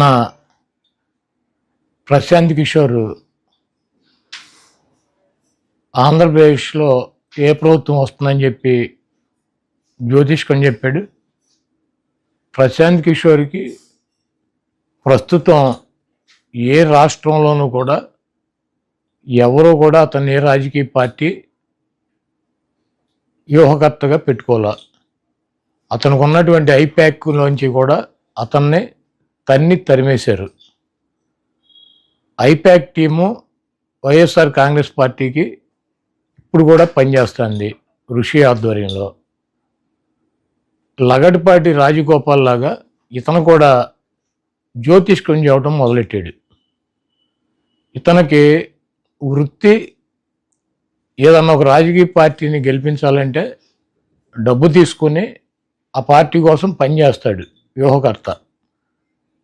నా ప్రశాంత్ కిషోర్ ఆంధ్రప్రదేశ్లో ఏ ప్రభుత్వం వస్తుందని చెప్పి జ్యోతిష్కని చెప్పాడు. ప్రశాంత్ కిషోర్కి ప్రస్తుతం ఏ రాష్ట్రంలోనూ కూడా ఎవరు కూడా అతన్ని ఏ రాజకీయ పార్టీ వ్యూహకర్తగా పెట్టుకోలే అతనికి ఉన్నటువంటి ఐప్యాక్లోంచి కూడా అతన్ని తన్ని తరిమేశారు. ఐపాక్ టీము వైఎస్ఆర్ కాంగ్రెస్ పార్టీకి ఇప్పుడు కూడా పనిచేస్తుంది ఋషి ఆధ్వర్యంలో. లగడపాటి రాజగోపాల్ లాగా ఇతను కూడా జ్యోతిష్కం చేయడం మొదలెట్టాడు. ఇతనికి వృత్తి ఏదన్నా ఒక రాజకీయ పార్టీని గెలిపించాలంటే డబ్బు తీసుకుని ఆ పార్టీ కోసం పనిచేస్తాడు వ్యూహకర్త.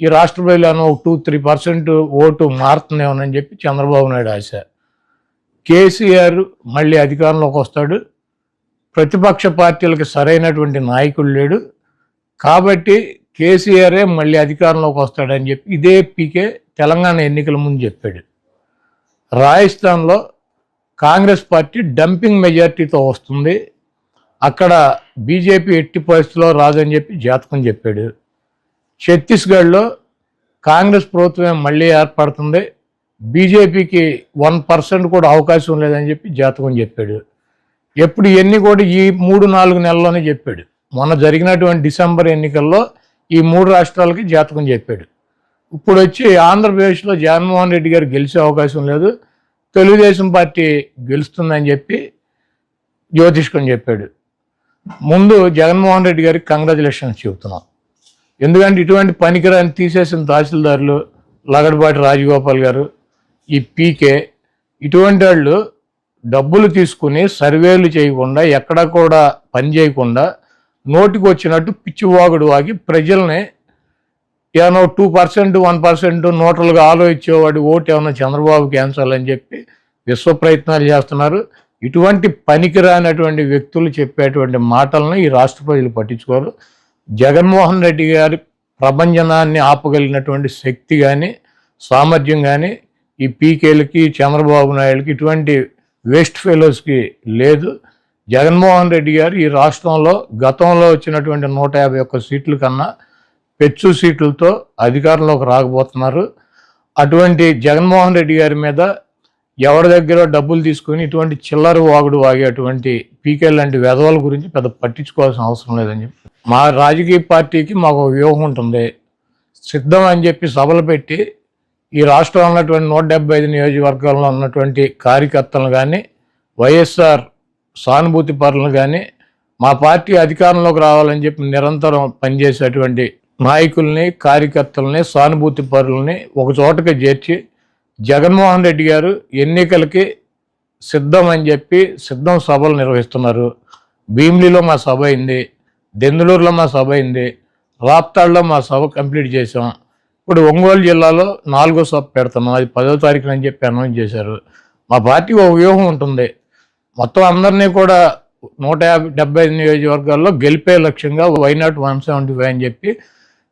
ఈ రాష్ట్ర ప్రజలను ఒక టూ త్రీ పర్సెంట్ ఓటు మారుతుందేమోనని చెప్పి చంద్రబాబు నాయుడు ఆశ. కేసీఆర్ మళ్ళీ అధికారంలోకి వస్తాడు. ప్రతిపక్ష పార్టీలకు సరైనటువంటి నాయకుడు లేడు. కాబట్టి కేసీఆరే మళ్ళీ అధికారంలోకి వస్తాడని చెప్పి ఇదే పీకే తెలంగాణ ఎన్నికల ముందు చెప్పాడు. రాజస్థాన్లో కాంగ్రెస్ పార్టీ డంపింగ్ మెజార్టీతో వస్తుంది. అక్కడ బీజేపీ ఎట్టి పరిస్థితిలో రాదని చెప్పి జాతకం చెప్పాడు. ఛత్తీస్గఢ్లో కాంగ్రెస్ ప్రభుత్వం మళ్ళీ ఏర్పడుతుంది. బీజేపీకి వన్ పర్సెంట్ కూడా అవకాశం లేదని చెప్పి జాతకం చెప్పాడు. ఎప్పుడు ఎన్ని కూడా ఈ మూడు నాలుగు నెలల్లోనే చెప్పాడు. మొన్న జరిగినటువంటి డిసెంబర్ ఎన్నికల్లో ఈ మూడు రాష్ట్రాలకి జాతకం చెప్పాడు. ఇప్పుడు వచ్చి ఆంధ్రప్రదేశ్లో జగన్మోహన్ రెడ్డి గారు గెలిచే అవకాశం లేదు. తెలుగుదేశం పార్టీ గెలుస్తుందని చెప్పి జ్యోతిష్కం చెప్పాడు. ముందు జగన్మోహన్ రెడ్డి గారికి కంగ్రాచులేషన్స్ చెబుతున్నాం. ఎందుకంటే ఇటువంటి పనికిరాని తీసేసిన తహసీల్దారులు లగడపాటి రాజగోపాల్ గారు ఈ పీకే ఇటువంటి వాళ్ళు డబ్బులు తీసుకుని సర్వేలు చేయకుండా ఎక్కడ కూడా పని చేయకుండా నోటికి వచ్చినట్టు పిచ్చివాగుడు వాగి ప్రజల్ని ఏమో టూ పర్సెంట్ వన్ పర్సెంట్ నోటలుగా ఆలోచించేవాడి ఓటు ఏమైనా చంద్రబాబు క్యాన్సల్ అని చెప్పి విశ్వ ప్రయత్నాలు చేస్తున్నారు. ఇటువంటి పనికిరానటువంటి వ్యక్తులు చెప్పేటువంటి మాటలను ఈ రాష్ట్ర ప్రజలు పట్టించుకోరు. జగన్మోహన్ రెడ్డి గారి ప్రభంజనాన్ని ఆపగలిగినటువంటి శక్తి కానీ సామర్థ్యం కానీ ఈ పీకేలకి చంద్రబాబు నాయుడుకి ఇటువంటి వేస్ట్ ఫెలోస్కి లేదు. జగన్మోహన్ రెడ్డి గారు ఈ రాష్ట్రంలో గతంలో వచ్చినటువంటి నూట యాభై ఒక్క సీట్ల కన్నా పెచ్చు సీట్లతో అధికారంలోకి రాకపోతున్నారు. అటువంటి జగన్మోహన్ రెడ్డి గారి మీద ఎవరి దగ్గర డబ్బులు తీసుకొని ఇటువంటి చిల్లర వాగుడు వాగేటువంటి పీకే లాంటి వెధవల గురించి పెద్ద పట్టించుకోవాల్సిన అవసరం లేదని చెప్పి మా రాజకీయ పార్టీకి మాకు వ్యూహం ఉంటుంది. సిద్ధం అని చెప్పి సభలు పెట్టి ఈ రాష్ట్రంలో ఉన్నటువంటి నూట డెబ్బై ఐదు నియోజకవర్గాల్లో ఉన్నటువంటి కార్యకర్తలను కానీ వైఎస్ఆర్ సానుభూతి పరులను కానీ మా పార్టీ అధికారంలోకి రావాలని చెప్పి నిరంతరం పనిచేసేటువంటి నాయకుల్ని కార్యకర్తలని సానుభూతి పరులని ఒక చోటకి చేర్చి జగన్మోహన్ రెడ్డి గారు ఎన్నికలకి సిద్ధం అని చెప్పి సిద్ధం సభలు నిర్వహిస్తున్నారు. భీమిలిలో మా సభ అయింది. దెందులూరులో మా సభ అయింది రాప్తాడులో మా సభ కంప్లీట్ చేసాం ఇప్పుడు ఒంగోలు జిల్లాలో నాలుగో సభ పెడుతున్నాం. అది పదో తారీఖున అని చెప్పి అనౌన్స్ చేశారు. మా పార్టీ ఒక వ్యూహం ఉంటుంది. మొత్తం అందరినీ కూడా నూట యాభై డెబ్బై నియోజకవర్గాల్లో గెలిపే లక్ష్యంగా వైనాట్ వన్ సెవెంటీ ఫైవ్ అని చెప్పి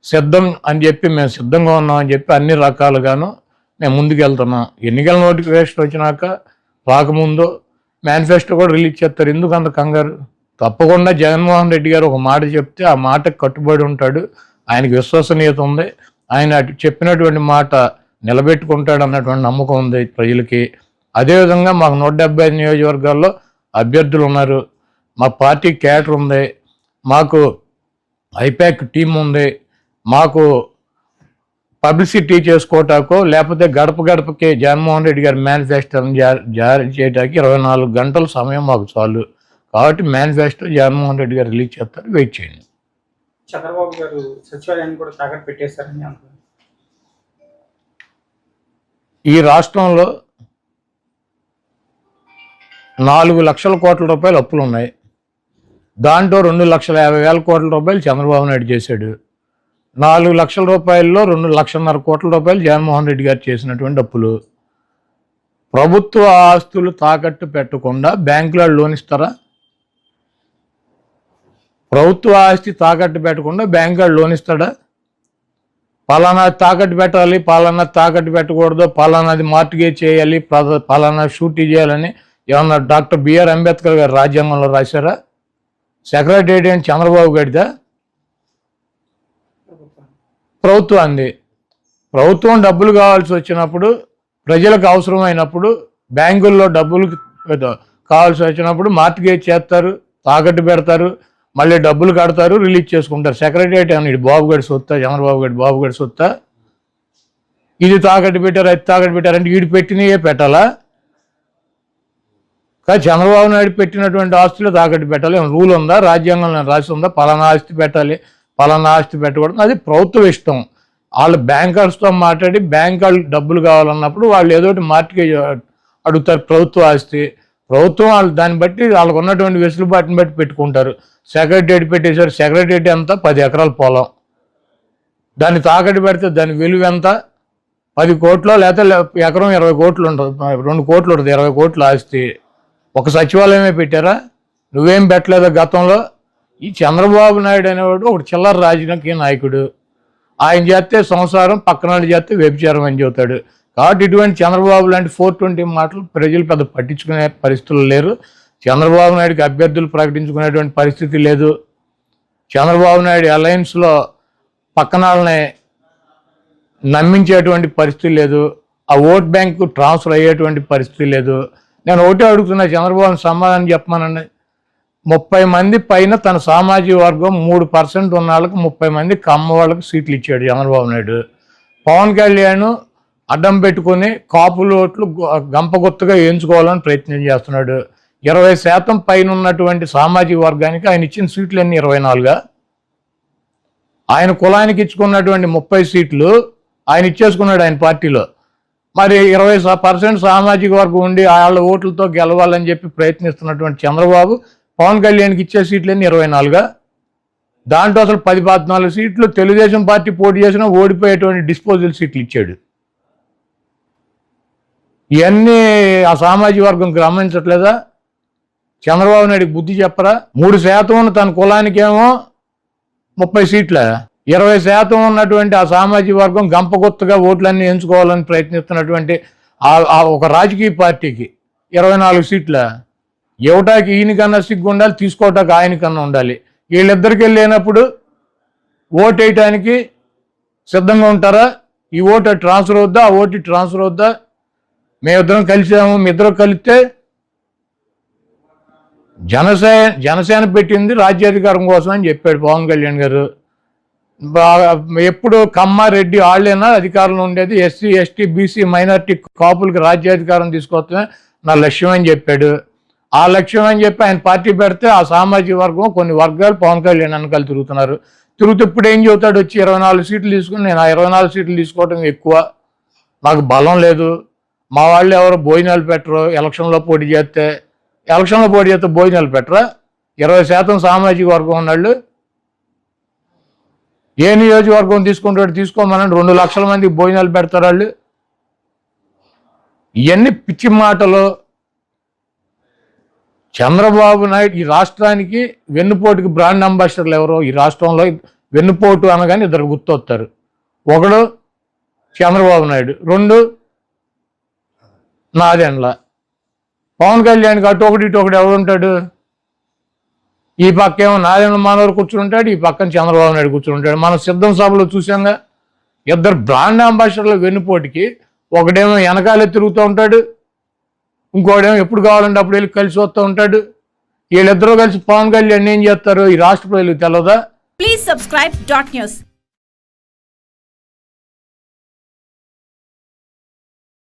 సిద్ధం అని చెప్పి మేము సిద్ధంగా ఉన్నాం అని చెప్పి అన్ని రకాలుగాను మేము ముందుకు వెళ్తున్నాం ఎన్నికల నోటిఫికేషన్ వచ్చినాక రాకముందు మేనిఫెస్టో కూడా రిలీజ్ చేస్తారు. ఎందుకు అంత కంగారు? తప్పకుండా జగన్మోహన్ రెడ్డి గారు ఒక మాట చెప్తే ఆ మాటకు కట్టుబడి ఉంటాడు. ఆయనకి విశ్వసనీయత ఉంది. ఆయన అటు చెప్పినటువంటి మాట నిలబెట్టుకుంటాడు అన్నటువంటి నమ్మకం ఉంది ప్రజలకి. అదేవిధంగా మాకు నూట డెబ్బై ఐదు నియోజకవర్గాల్లో అభ్యర్థులు ఉన్నారు. మా పార్టీ క్యాటర్ ఉంది. మాకు ఐపాక్ టీం ఉంది. మాకు పబ్లిసిటీ చేసుకోవటాకో లేకపోతే గడప గడపకి జగన్మోహన్ రెడ్డి గారి మేనిఫెస్టోని జారీ చేయడానికి ఇరవై నాలుగు గంటల సమయం మాకు చాలు. కాబట్టి మేనిఫెస్టో జగన్మోహన్ రెడ్డి గారు రిలీజ్ చేస్తారు వెయిట్ చేయండి. చంద్రబాబు గారు సచివాలయాన్ని కూడా తాకట్టు పెట్టేశారని అంటున్నారు. ఈ రాష్ట్రంలో నాలుగు లక్షల కోట్ల రూపాయలు అప్పులు ఉన్నాయి. దాంట్లో రెండు లక్షల యాభై వేల కోట్ల రూపాయలు చంద్రబాబు నాయుడు చేశాడు. నాలుగు లక్షల రూపాయల్లో రెండు లక్షన్నర కోట్ల రూపాయలు జగన్మోహన్ రెడ్డి గారు చేసినటువంటి అప్పులు. ప్రభుత్వ ఆస్తులు తాకట్టు పెట్టకుండా బ్యాంకులో లోన్ ఇస్తారా? ప్రభుత్వ ఆస్తి తాకట్టు పెట్టకుండా బ్యాంకు లోన్ ఇస్తాడా? పలానా తాకట్టు పెట్టాలి పలానా తాకట్టు పెట్టకూడదు పలానాది మార్టిగేజ్ చేయాలి పలానా షూటీ చేయాలని ఏమన్నా డాక్టర్ బిఆర్ అంబేద్కర్ గారు రాజ్యాంగంలో రాశారా? సెక్రటరీ అని చంద్రబాబు గడిదా ప్రభుత్వం అంది ప్రభుత్వం డబ్బులు కావాల్సి వచ్చినప్పుడు ప్రజలకు అవసరమైనప్పుడు బ్యాంకుల్లో డబ్బులు కావాల్సి వచ్చినప్పుడు మార్టిగేజ్ చేస్తారు తాకట్టు పెడతారు మళ్ళీ డబ్బులు కడతారు రిలీజ్ చేసుకుంటారు. సెక్రటరియట్ అని ఇది బాబు గడి సొత్తా చంద్రబాబు గడి బాబుగడి సొత్తా? ఇది తాకట్టు పెట్టారు అది తాకట్టు పెట్టారంటే వీడు పెట్టినయే పెట్టాలా? కానీ చంద్రబాబు నాయుడు పెట్టినటువంటి ఆస్తులు తాకట్టు పెట్టాలి. ఏమైనా రూల్ ఉందా? రాజ్యాంగంలో రాసి ఉందా? పలానా ఆస్తి పెట్టాలి పలానా ఆస్తి పెట్టకూడదు. అది ప్రభుత్వం ఇష్టం. వాళ్ళు బ్యాంకర్స్తో మాట్లాడి బ్యాంక్ వాళ్ళు డబ్బులు కావాలన్నప్పుడు వాళ్ళు ఏదో ఒకటి మార్టిగేజ్ అడుగుతారు ప్రభుత్వ ఆస్తి. ప్రభుత్వం వాళ్ళు దాన్ని బట్టి వాళ్ళకు ఉన్నటువంటి వెసులుబాటుని బట్టి పెట్టుకుంటారు. సెక్రటరీ పెట్టేశారు. సెక్రటరీ అంతా పది ఎకరాల పొలం. దాన్ని తాకట్టు పెడితే దాని విలువ ఎంత? పది కోట్లు లేకపోతే ఎకరం ఇరవై కోట్లు ఉంటుంది. రెండు కోట్లు ఉంటుంది. ఇరవై కోట్లు ఆస్తి. ఒక సచివాలయమే పెట్టారా? నువ్వేం పెట్టలేదు గతంలో? ఈ చంద్రబాబు నాయుడు అనేవాడు ఒక చిల్లర రాజకీయ నాయకుడు. ఆయన చేస్తే సంసారం పక్కన వాళ్ళు చేస్తే వ్యభిచారం అని చెబుతాడు. కాబట్టి ఇటువంటి చంద్రబాబు లాంటి ఫోర్ ట్వంటీ మాటలు ప్రజలు పెద్ద పట్టించుకునే పరిస్థితులు లేరు. చంద్రబాబు నాయుడుకి అభ్యర్థులు ప్రకటించుకునేటువంటి పరిస్థితి లేదు. చంద్రబాబు నాయుడు అలయన్స్లో పక్కన వాళ్ళని నమ్మించేటువంటి పరిస్థితి లేదు. ఆ ఓట్ బ్యాంకు ట్రాన్స్ఫర్ అయ్యేటువంటి పరిస్థితి లేదు. నేను ఒకటే అడుగుతున్నా చంద్రబాబు సమాధానం చెప్పమనండి. ముప్పై మంది పైన తన సామాజిక వర్గం మూడు పర్సెంట్ ఉన్న వాళ్ళకి ముప్పై మంది కమ్మ వాళ్ళకి సీట్లు ఇచ్చాడు చంద్రబాబు నాయుడు. పవన్ కళ్యాణ్ అడ్డం పెట్టుకొని కాపులు ఓట్లు గు- గంపగుత్తగా ప్రయత్నం చేస్తున్నాడు. ఇరవై శాతం పైన ఉన్నటువంటి సామాజిక వర్గానికి ఆయన ఇచ్చిన సీట్లు అన్ని ఇరవై నాలుగా. ఆయన కులానికి ఇచ్చుకున్నటువంటి ముప్పై సీట్లు ఆయన ఇచ్చేసుకున్నాడు ఆయన పార్టీలో. మరి ఇరవై పర్సెంట్ సామాజిక వర్గం ఉండి వాళ్ళ ఓట్లతో గెలవాలని చెప్పి ప్రయత్నిస్తున్నటువంటి చంద్రబాబు పవన్ కళ్యాణ్కి ఇచ్చే సీట్లన్నీ ఇరవై నాలుగా. దాంట్లో అసలు పది పద్నాలుగు సీట్లు తెలుగుదేశం పార్టీ పోటీ చేసినా ఓడిపోయేటువంటి డిస్పోజల్ సీట్లు ఇచ్చాడు. ఇవన్నీ ఆ సామాజిక వర్గం గమనించట్లేదా? చంద్రబాబు నాయుడికి బుద్ధి చెప్పరా? మూడు శాతం ఉన్న తన కులానికేమో ముప్పై సీట్ల. ఇరవై శాతం ఉన్నటువంటి ఆ సామాజిక వర్గం గంపగొత్తగా ఓట్లన్నీ ఎంచుకోవాలని ప్రయత్నిస్తున్నటువంటి ఆ- ఒక రాజకీయ పార్టీకి ఇరవై నాలుగు సీట్ల. ఇవ్వటానికి ఈయనకన్నా సిగ్గు ఉండాలి తీసుకోవటానికి ఆయనకన్నా ఉండాలి. వీళ్ళిద్దరికి వెళ్ళినప్పుడు ఓటు వేయటానికి సిద్ధంగా ఉంటారా? ఈ ఓటు ట్రాన్స్ఫర్ అవుద్దా? ఆ ఓటు ట్రాన్స్ఫర్ అవుద్దా? మేమిద్దరం కలిసాము మీ ఇద్దరు కలిస్తే జనసేన జనసేన పెట్టింది రాజ్యాధికారం కోసం అని చెప్పాడు పవన్ కళ్యాణ్ గారు. బాగా ఎప్పుడు కమ్మారెడ్డి వాళ్ళైనా అధికారంలో ఉండేది? ఎస్సీ ఎస్టీ బీసీ మైనార్టీ కాపులకి రాజ్యాధికారం తీసుకొస్తమే నా లక్ష్యం అని చెప్పాడు. ఆ లక్ష్యం అని చెప్పి ఆయన పార్టీ పెడితే ఆ సామాజిక వర్గం కొన్ని వర్గాలు పవన్ కళ్యాణ్ వెనకాల తిరుగుతున్నారు. తిరుగుతూ ఇప్పుడు ఏం చెబుతాడు? వచ్చి ఇరవై నాలుగు సీట్లు తీసుకుని నేను ఆ ఇరవై నాలుగు సీట్లు తీసుకోవటం ఎక్కువ. నాకు బలం లేదు. మా వాళ్ళు ఎవరు భోజనాలు పెట్టరు. ఎలక్షన్లో పోటీ చేస్తే ఎలక్షన్లో పోటీ చేస్తే భోజనాలు పెట్టరా? ఇరవై శాతం సామాజిక వర్గం ఉన్నాళ్ళు ఏ నియోజకవర్గం తీసుకుంటాడు తీసుకోమనండి. రెండు లక్షల మందికి భోజనాలు పెడతారు వాళ్ళు ఇవన్నీ పిచ్చి మాటలు. చంద్రబాబు నాయుడు ఈ రాష్ట్రానికి వెన్నుపోటుకి బ్రాండ్ అంబాసిడర్లు ఎవరో ఈ రాష్ట్రంలో వెన్నుపోటు అనగానే ఇద్దరు గుర్తొస్తారు ఒకడు చంద్రబాబు నాయుడు రెండు నాదెండ్ల. పవన్ కళ్యాణ్కి అటు ఒకటి ఇటు ఒకటి ఎవరుంటాడు ఈ పక్క ఏమో నారాయణ మానవర్ కూర్చుని ఉంటాడు ఈ పక్కన చంద్రబాబు నాయుడు కూర్చుని ఉంటాడు. మనం సిద్ధం సభలో చూసాంగా ఇద్దరు బ్రాండ్ అంబాసిడర్ల వెన్నుపోటుకి ఒకడేమో వెనకాలే తిరుగుతూ ఉంటాడు ఇంకోడేమో ఎప్పుడు కావాలంటే అప్పుడు వెళ్ళి కలిసి వస్తూ ఉంటాడు. వీళ్ళిద్దరూ కలిసి పవన్ కళ్యాణ్ ఏం చేస్తారు ఈ రాష్ట్ర ప్రజలకు తెలవదా? Please subscribe dot news